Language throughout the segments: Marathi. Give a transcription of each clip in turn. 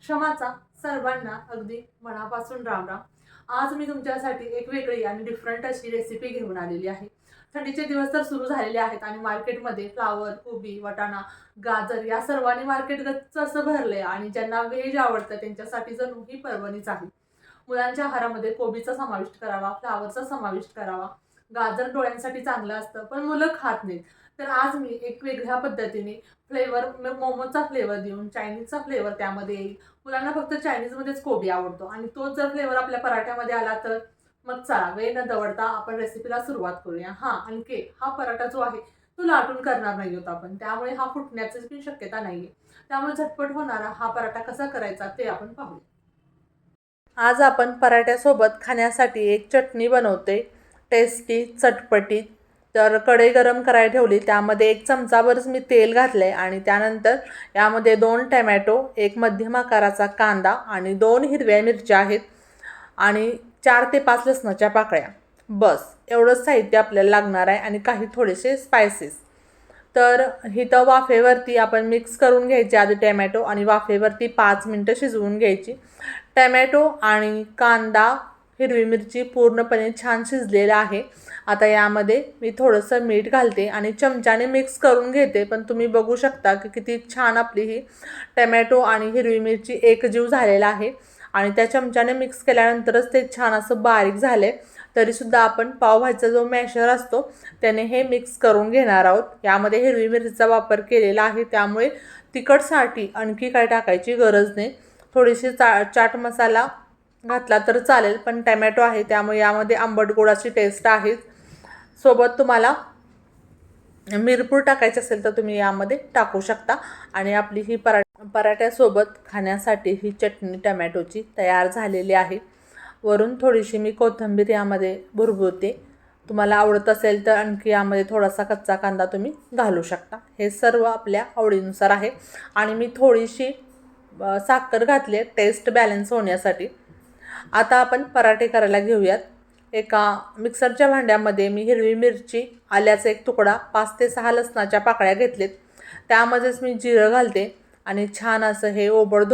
क्षमाचा सर्वांना अगदी मनापासून राम राम. आज मी तुमच्यासाठी एक वेगळी आणि डिफरंट अशी रेसिपी घेऊन आलेली आहे. थंडीचे दिवस तर सुरू झालेले आहेत आणि मार्केटमध्ये फ्लावर कोबी वाटाणा गाजर या सर्वांनी मार्केट गच्च असं भरलंय आणि ज्यांना व्हेज आवडतं त्यांच्यासाठी जणू ही पर्वणीच आहे. मुलांच्या आहारामध्ये कोबीचा समाविष्ट करावा फ्लावरचा समाविष्ट करावा. गाजर डोळ्यांसाठी चांगलं असतं पण मुलं खात नाहीत. तर आज मी एक वेगळ्या पद्धतीने फ्लेवर मोमोचा फ्लेवर देऊन चायनीजचा फ्लेवर त्यामध्ये येईल. मुलांना फक्त चायनीजमध्येच कोबी आवडतो आणि तोच जर फ्लेवर आपल्या पराठ्यामध्ये आला तर मग चला वेळ न दवडता आपण रेसिपीला सुरुवात करूया. हां आणखी हा पराठा जो आहे तो लाटून करणार नाही होत आपण. त्यामुळे हा फुटण्याची पण शक्यता नाही आहे त्यामुळे झटपट होणारा हा पराठा कसा करायचा ते आपण पाहूया. आज आपण पराठ्यासोबत खाण्यासाठी एक चटणी बनवते. टेस्टी चटपटीत. तर कढई गरम करायला ठेवली. त्यामध्ये एक चमचाभरच मी तेल घातलं आहे आणि त्यानंतर यामध्ये दोन टमॅटो एक मध्यम आकाराचा कांदा आणि दोन हिरव्या मिरच्या आहेत आणि चार ते पाच लसणाच्या पाकळ्या. बस एवढंच साहित्य आपल्याला लागणार आहे आणि काही थोडेसे स्पायसेस तर इथं वाफेवरती आपण मिक्स करून घ्यायची आधी टॅमॅटो आणि वाफेवरती पाच मिनटं शिजवून घ्यायची. टॅमॅटो आणि कांदा हिरवी मिरची पूर्णपणे छान शिजलेलं आहे. आता यामध्ये मी थोडंसं मीठ घालते आणि चमच्याने मिक्स करून घेते. पण तुम्ही बघू शकता की किती छान आपली ही टमॅटो आणि हिरवी मिरची एकजीव झालेला आहे. आणि त्या चमच्याने मिक्स केल्यानंतरच ते छान असं बारीक झाले तरीसुद्धा आपण पावभाजीचा जो मॅशर असतो त्याने हे मिक्स करून घेणार आहोत. यामध्ये हिरवी मिरचीचा वापर केलेला आहे. त्यामुळे तिखटसाठी आणखी काय टाकायची गरज नाही. थोडीशी चा चाट मसाला घातला तर चालेल पण टॅमॅटो आहे त्यामुळे यामध्ये आंबट गोडाची टेस्ट आहेच. सोबत तुम्हाला मिरपूड टाकायची असेल तर तुम्ही यामध्ये टाकू शकता. आणि आपली ही परा पराठ्यासोबत खाण्यासाठी ही चटणी टमॅटोची तयार झालेली आहे. वरून थोडीशी मी कोथिंबीर यामध्ये भुरभुरते तुम्हाला आवडत असेल तर आणखी यामध्ये थोडासा कच्चा कांदा तुम्ही घालू शकता. हे सर्व आपल्या आवडीनुसार आहे. आणि मी थोडीशी साखर घातली आहे टेस्ट बॅलन्स होण्यासाठी. आता आपण पराठे करायला घेऊयात. एका मिक्सरच्या भांड्यामध्ये मी हिरवी मिरची आल्याचा एक तुकडा पाच ते सहा लसणाच्या पाकळ्या घेतलेत. त्यामध्येच मी जिरं घालते आणि छान असं हे ओबड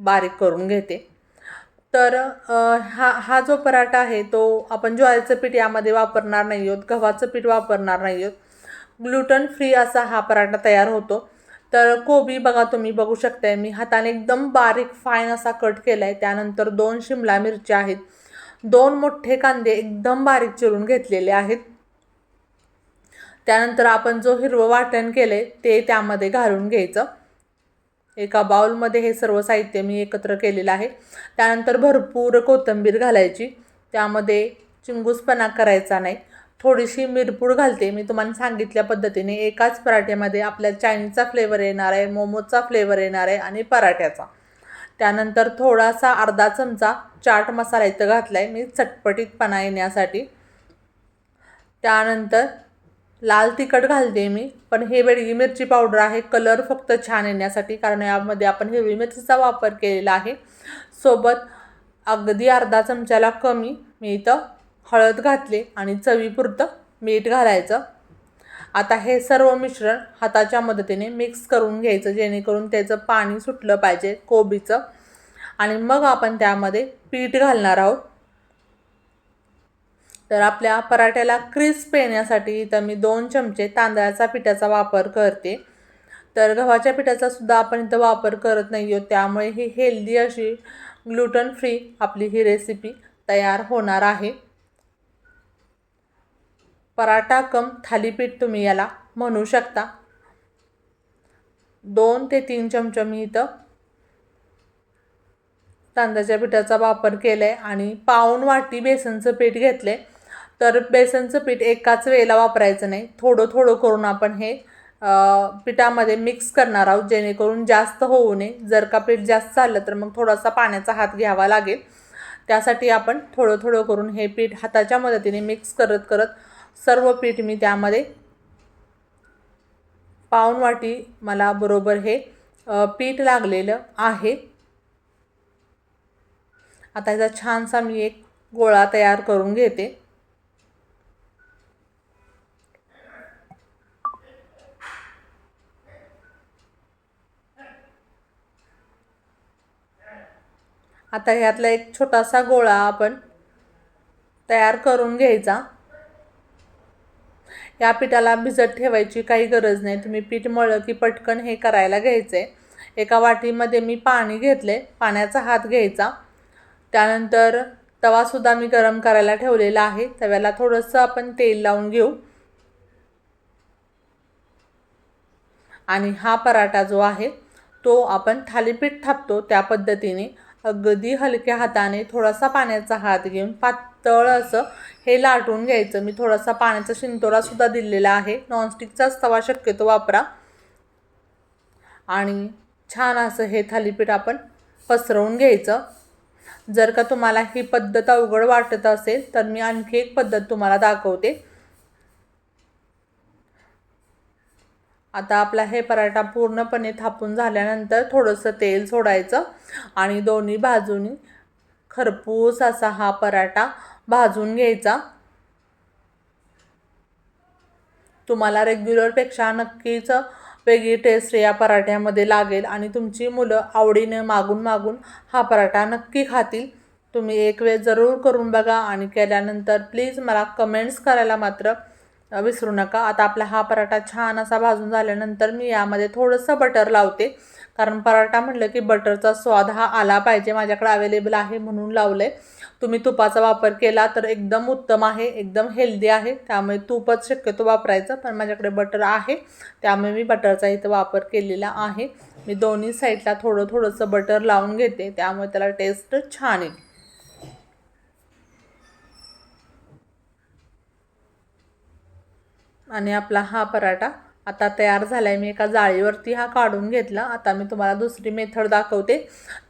बारीक करून घेते. तर हा हा जो पराठा आहे तो आपण ज्वारीचं पीठ यामध्ये वापरणार नाही आहोत गव्हाचं पीठ वापरणार नाही आहोत ग्लुटन फ्री असा हा पराठा तयार होतो. तर कोबी बघा तुम्ही बघू शकताय. मी हाताने एकदम बारीक फाईन असा कट केला आहे त्यानंतर दोन शिमला मिरच्या आहेत. दोन मोठे कांदे एकदम बारीक चिरून घेतलेले आहेत. त्यानंतर आपण जो हिरवं वाटण केलं आहे ते त्यामध्ये घालून घ्यायचं. एका बाउलमध्ये हे सर्व साहित्य मी एकत्र केलेलं आहे. त्यानंतर भरपूर कोथिंबीर घालायची. त्यामध्ये चिंगूसपणा करायचा नाही. थोडीशी मिरपूड घालते. मी तुम्हाला सांगितल्या पद्धतीने एकाच पराठ्यामध्ये आपल्या चायनीजचा फ्लेवर येणार आहे मोमोजचा फ्लेवर येणार आहे आणि पराठ्याचा. त्यानंतर थोडासा अर्धा चमचा चाट मसाला इथं घातला आहे मी चटपटीतपणा येण्यासाठी. त्यानंतर लाल तिखट घालते मी पण हे बेडगी मिरची पावडर आहे. कलर फक्त छान येण्यासाठी कारण यामध्ये आपण हिरवी मिरचीचा वापर केलेला आहे. सोबत अगदी अर्धा चमच्याला कमी मी इथं हळद घातले आणि चवीपुरतं मीठ घालायचं. आता हे सर्व मिश्रण हाताच्या मदतीने मिक्स करून घ्यायचं जेणेकरून त्याचं पाणी सुटलं पाहिजे कोबीचं. आणि मग आपण त्यामध्ये पीठ घालणार आहोत. तर आपल्या पराठ्याला क्रिस्प येण्यासाठी इथं मी दोन चमचे तांदळाचा पिठाचा वापर करते. तर गव्हाच्या पिठाचा सुद्धा आपण इथं वापर करत नाही आहोत त्यामुळे ही हेल्दी अशी ग्लुटन फ्री आपली ही रेसिपी तयार होणार आहे. पराठा कम थालीपीठ तुम्ही याला म्हणू शकता. दोन ते तीन चमचे मी इथं तांदळाच्या पिठाचा वापर केला आहे आणि पाऊन वाटी बेसनचं पीठ घेतलं आहे तर बेसनचं पीठ एकाच वेळेला वापरायचं नाही. थोडं थोडं करून आपण हे पिठामध्ये मिक्स करणार आहोत जेणेकरून जास्त होऊ नये. जर का पीठ जास्त चाललं तर मग थोडासा पाण्याचा हात घ्यावा लागेल. त्यासाठी आपण थोडं थोडं करून हे पीठ हाताच्या मदतीने मिक्स करत करत सर्व पीठ मी त्यामध्ये. पाऊन वाटी मला बरोबर हे पीठ लागलेलं आहे. आता याचा छानसा मी एक गोळा तयार करून घेते. आता ह्यातला एक छोटासा गोळा आपण तयार करून घ्यायचा. या पिठाला भिजत ठेवायची काही गरज नाही. तुम्ही पीठ मळलं की पटकन हे करायला घ्यायचं. आहे एका वाटीमध्ये मी पाणी घेतले. पाण्याचा हात घ्यायचा. त्यानंतर तवासुद्धा मी गरम करायला ठेवलेला आहे. तव्याला थोडंसं आपण तेल लावून घेऊ. आणि हा पराठा जो आहे तो आपण थालीपीठ थापतो त्या पद्धतीने. अगदी हलक्या हाताने थोडासा पाण्याचा हात घेऊन पात तळ असं हे लाटून घ्यायचं. मी थोडासा पाण्याचा शिंतोडासुद्धा दिलेला आहे. नॉनस्टिकचाच तवा शक्यतो वापरा. आणि छान असं हे थालीपीठ आपण पसरवून घ्यायचं. जर का तुम्हाला ही पद्धत अवघड वाटत असेल तर मी आणखी एक पद्धत तुम्हाला दाखवते. आता आपला हे पराठा पूर्णपणे थापून झाल्यानंतर थोडंसं तेल सोडायचं. आणि दोन्ही बाजूनी खरपूस असा हा पराठा भाजून घ्यायचा. तुम्हाला रेग्युलरपेक्षा नक्कीच वेगळी टेस्ट या पराठ्यामध्ये लागेल आणि तुमची मुलं आवडीने मागून मागून हा पराठा नक्की खातील. तुम्ही एक वेळ जरूर करून बघा आणि केल्यानंतर प्लीज मला कमेंट्स करायला मात्र विसरू नका. आता आपला हा पराठा छान असा भाजून झाल्यानंतर मी यामध्ये थोडंसं बटर लावते. कारण पराठा म्हटलं की बटरचा स्वाद हा आला पाहिजे. माझ्याकडे अवेलेबल आहे म्हणून लावलं आहे तुम्ही तुपाचा वापर केला तर एकदम उत्तम आहे एकदम हेल्दी आहे. त्यामुळे तूपच शक्यतो वापरायचं पण माझ्याकडे बटर आहे. त्यामुळे मी बटरचा इथं वापर केलेला आहे. मी दोन्ही साईडला थोडं थोडंसं बटर लावून घेते. त्यामुळे त्याला टेस्ट छान येईल. आणि आपला हा पराठा आता तयार झाला आहे मी एका जाळीवरती हा काढून घेतला. आता मी तुम्हाला दुसरी मेथड दाखवते.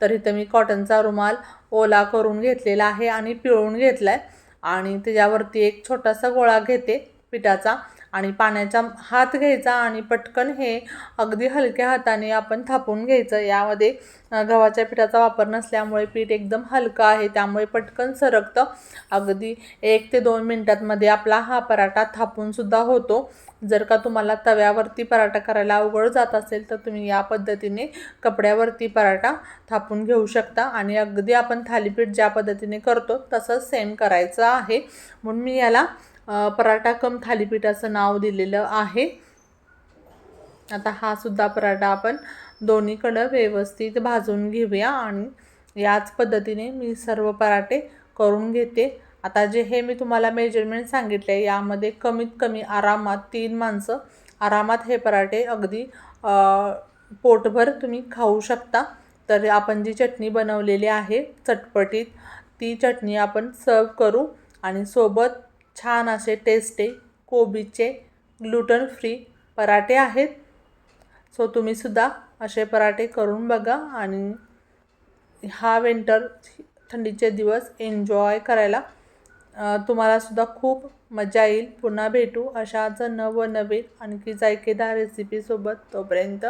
तर इथं मी कॉटनचा रुमाल ओला करून घेतलेला आहे आणि पिळून घेतला आहे आणि त्याच्यावरती एक छोटासा गोळा घेते पिठाचा. आणि पाण्याचा हात घ्यायचा आणि पटकन हे अगदी हलक्या हाताने आपण थापून घ्यायचं. यामध्ये गव्हाच्या पिठाचा वापर नसल्यामुळे पीठ एकदम हलकं आहे. त्यामुळे पटकन सरकतं. अगदी एक ते दोन मिनटांमध्ये आपला हा पराठा थापूनसुद्धा होतो. जर का तुम्हाला तव्यावरती पराठा करायला अवघड जात असेल तर तुम्ही या पद्धतीने कपड्यावरती पराठा थापून घेऊ शकता. आणि अगदी आपण थालीपीठ ज्या पद्धतीने करतो तसंच सेम करायचं आहे. म्हणून मी याला पराठा कम थालीपीठ असं नाव दिलेलं आहे. आता हा सुद्धा पराठा आपण दोन्हीकडं व्यवस्थित भाजून घेऊया आणि याच पद्धतीने मी सर्व पराठे करून घेते. आता जे हे मी तुम्हाला मेजरमेंट सांगितले यामध्ये कमीत कमी आरामात तीन माणसं आरामात हे पराठे अगदी पोटभर तुम्ही खाऊ शकता. तर आपण जी चटणी बनवलेली आहे चटपटीत ती चटणी आपण सर्व करू आणि सोबत छान असे टेस्टे कोबीचे ग्लुटन फ्री पराठे आहेत. सो तुम्हीसुद्धा असे पराठे करून बघा आणि हा विंटर थंडीचे दिवस एन्जॉय करायला तुम्हालासुद्धा खूप मजा येईल. पुन्हा भेटू अशाच नवनवीन आणखी जायकेदार रेसिपीसोबत तोपर्यंत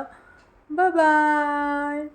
बाय